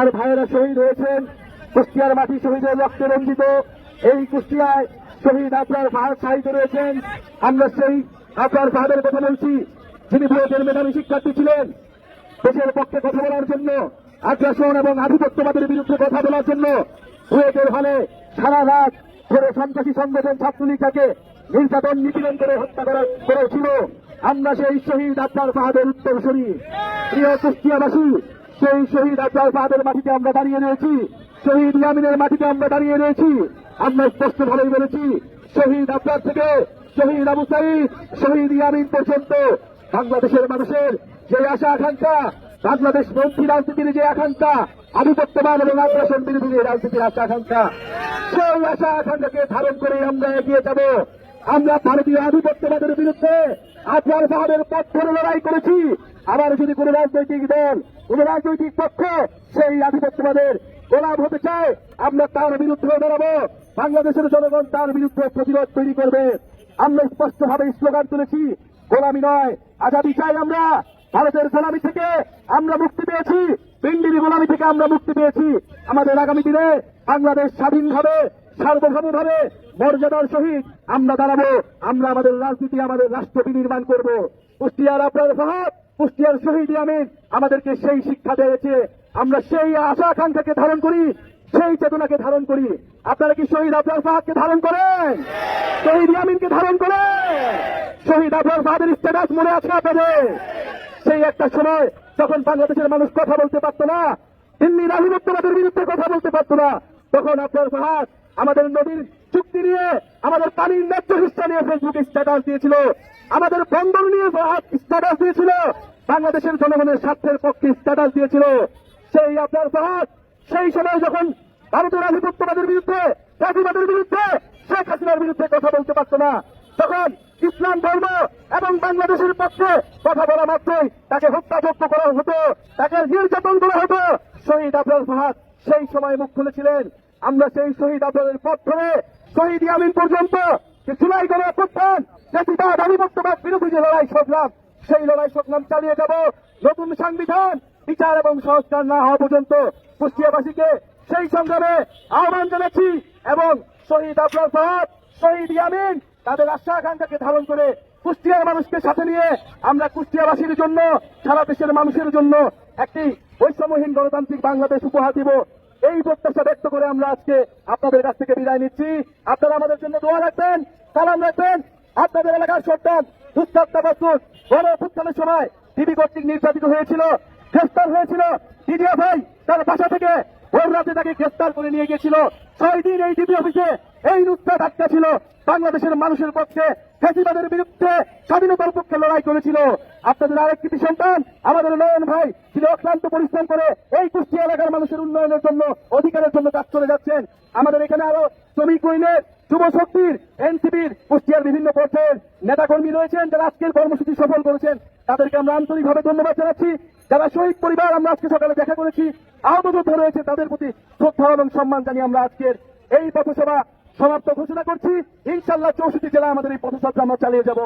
আর ভাইয়েরা শহীদ হয়েছেন। কুষ্টিয়ার মাটি শহীদের রক্তে রঞ্জিত। এই কুষ্টিয়ায় শহীদ আপনার ফাহাদ শাহিদ রয়েছেন। আমরা সেই আপনার ফাহাদের কথা বলছি, যিনি বুয়েটের মেধাবী শিক্ষার্থী ছিলেন। দেশের পক্ষে কথা বলার জন্য, আগ্রাসন এবং আধিপত্যবাদের বিরুদ্ধে কথা বলার জন্য বুয়েটের হলে সারা রাত ধরে সন্ত্রাসী সংগঠন ছাত্রলীগটাকে নির্যাতন, নিপীড়ন করে হত্যা করা করেছিল। আমরা সেই শহীদ আপনার ফাহাদের উত্তরসূরি। প্রিয় কুষ্টিয়াবাসী সেই শহীদ আব্বাস ফাহাদের মাটিতে আমরা দাঁড়িয়ে রয়েছি। শহীদ ইয়ামিনের মাটিতে আমরা দাঁড়িয়ে রয়েছি। আমরা স্পষ্ট ভাবেই বলেছি, শহীদ আব্বাস থেকে শহীদ আবু সাইদ, শহীদ ইয়ামিন পর্যন্ত বাংলাদেশের মানুষের যে আশা আকাঙ্ক্ষা, বাংলাদেশ মন্ত্রী রাজনীতির যে আকাঙ্ক্ষা, আধিপত্যবান এবং আগ্রাসন বিরোধী রাজনীতির আশা আকাঙ্ক্ষা, সেই আশা আকাঙ্ক্ষাকে ধারণ করে আমরা এগিয়ে যাব। আমরা ভারতীয় আধিপত্যবাদের বিরুদ্ধে আজওয়াল সাহাবের পথ ধরে লড়াই করেছি। আবার যদি কোন রাজনৈতিক দল, কোন রাজনৈতিক পক্ষ সেই আধিপত্যবাদের গোলাম হতে চায়, আমরা তার বিরুদ্ধে দাঁড়াবো বাংলাদেশের জনগণ তার বিরুদ্ধে প্রতিরোধ তৈরি করবে। আমরা স্পষ্টভাবে স্লোগান তুলেছি, গোলামি নয়, আজাদি চাই আমরা। ভারতের গোলামি থেকে আমরা মুক্তি পেয়েছি, পিন্ডির গোলামি থেকে আমরা মুক্তি পেয়েছি। আমাদের আগামী দিনে বাংলাদেশ স্বাধীনভাবে সার্বভৌমভাবে মর্যাদার সহিত আমরা দাঁড়াবো, আমরা আমাদের রাজনীতি, আমাদের রাষ্ট্র বিনির্মাণ করব। কুষ্টিয়ার আপনার ফাহাদ, কুষ্টিয়ার শহীদ আমিন আমাদেরকে সেই শিক্ষা দিয়েছে। আমরা সেই আশা আকাঙ্ক্ষাকে ধারণ করি, সেই চেতনাকে ধারণ করি। আপনারা কি শহীদ আবরার ফাহাদকে ধারণ করেন? শহীদ ইয়ামিনকে ধারণ করেন? শহীদ আবরার ফাহাদের স্ট্যাটাস মনে আছে আপনাদের? সেই একটা সময় যখন বাংলাদেশের মানুষ কথা বলতে পারতো না দিল্লির আধিপত্যবাদের বিরুদ্ধে কথা বলতে পারতো না, তখন আপনার ফাহাদ আমাদের নদীর চুক্তি নিয়ে, আমাদের পানির ন্যায্য হিস্সা নিয়ে ফেসবুকে স্ট্যাটাস দিয়েছিল। আমাদের বন্দর নিয়ে স্ট্যাটাস দিয়েছিল। বাংলাদেশের জনগণের স্বার্থের পক্ষে স্ট্যাটাস দিয়েছিল। সেই আপনার ফাহাদ সেই সময় যখন ভারতের আধিপত্যবাদের বিরুদ্ধে, জাতিবাদের বিরুদ্ধে শেখ হাসিনার বিরুদ্ধে কথা বলতে পারতো না, তখন ইসলাম ধর্ম এবং বাংলাদেশের পক্ষে কথা বলা মাত্রই তাকে হত্যাযজ্ঞ করা হতো, তাকে নির্যাতন করা হতো। শহীদ আবরার ফাহাদ সেই সময় মুখ খুলেছিলেন। আমরা সেই শহীদ আবরারের পথ ধরে শহীদ ইয়ামিন পর্যন্ত যে জুলাই গণ অভ্যুত্থান জাতিবাদ আধিপত্যবাদ বিরোধী যে লড়াই সংগ্রাম সেই লড়াই সংগ্রাম চালিয়ে যাব নতুন সংবিধান, বিচার এবং সংস্কার না হওয়া পর্যন্ত কুষ্টিয়াবাসীকে সেই সংগ্রামে আহ্বান জানাচ্ছি এবং শহীদ আবরার ফাহাদ শহীদ ইয়ামিন তাদের আশা আকাঙ্ক্ষাকে ধারণ করে কুষ্টিয়ার মানুষকে সাথে নিয়ে আমরা কুষ্টিয়াবাসীর জন্য, সারা দেশের মানুষের জন্য একটি বৈষম্যহীন গণতান্ত্রিক বাংলাদেশ উপহার দিব। এই প্রত্যাশা ব্যক্ত করে আমরা আজকে আপনাদের কাছ থেকে বিদায় নিচ্ছি। আপনারা আমাদের জন্য দোয়া রাখবেন, সালাম রাখবেন। আপনাদের এলাকার সন্তান দুস্তার তাবাসুর গণ অভ্যুত্থানের সময় টিভি কর্তৃক নির্যাতিত হয়েছিল, গ্রেফতার হয়েছিল। দিদিয়া ভাই তার বাসা থেকে ভোর রাতে তাকে গ্রেফতার করে নিয়ে গিয়েছিল। ছয় দিন এই ডিবি অফিসে এই নুসরাত আটকা ছিল। বাংলাদেশের মানুষের পক্ষে, ফ্যাসিবাদের বিরুদ্ধে স্বাধীনতার পক্ষে লড়াই করেছিল। আপনাদের আরেক কৃতি সন্তান, আমাদের নয়ন ভাই তিনি অক্লান্ত পরিশ্রম করে এই কুষ্টিয়া এলাকার মানুষের উন্নয়নের জন্য, অধিকারের জন্য কাজ করে যাচ্ছেন। আমাদের এখানে আরও শ্রমিক ইউনিয়নের যুব শক্তির, এনসিপির, কুষ্টিয়ার বিভিন্ন পর্যায়ের নেতাকর্মী রয়েছেন, যারা আজকের কর্মসূচি সফল করেছেন। তাদেরকে আমরা আন্তরিকভাবে ধন্যবাদ জানাচ্ছি। যারা শহীদ পরিবার আমরা আজকে সকালে দেখা করেছি, আহত যোদ্ধা রয়েছে, তাদের প্রতি শ্রদ্ধা এবং সম্মান জানিয়ে আমরা আজকের এই পথসভা সমাপ্ত ঘোষণা করছি। ইনশাল্লাহ চৌষট্টি জেলা আমাদের এই পথসভা আমরা চালিয়ে যাব।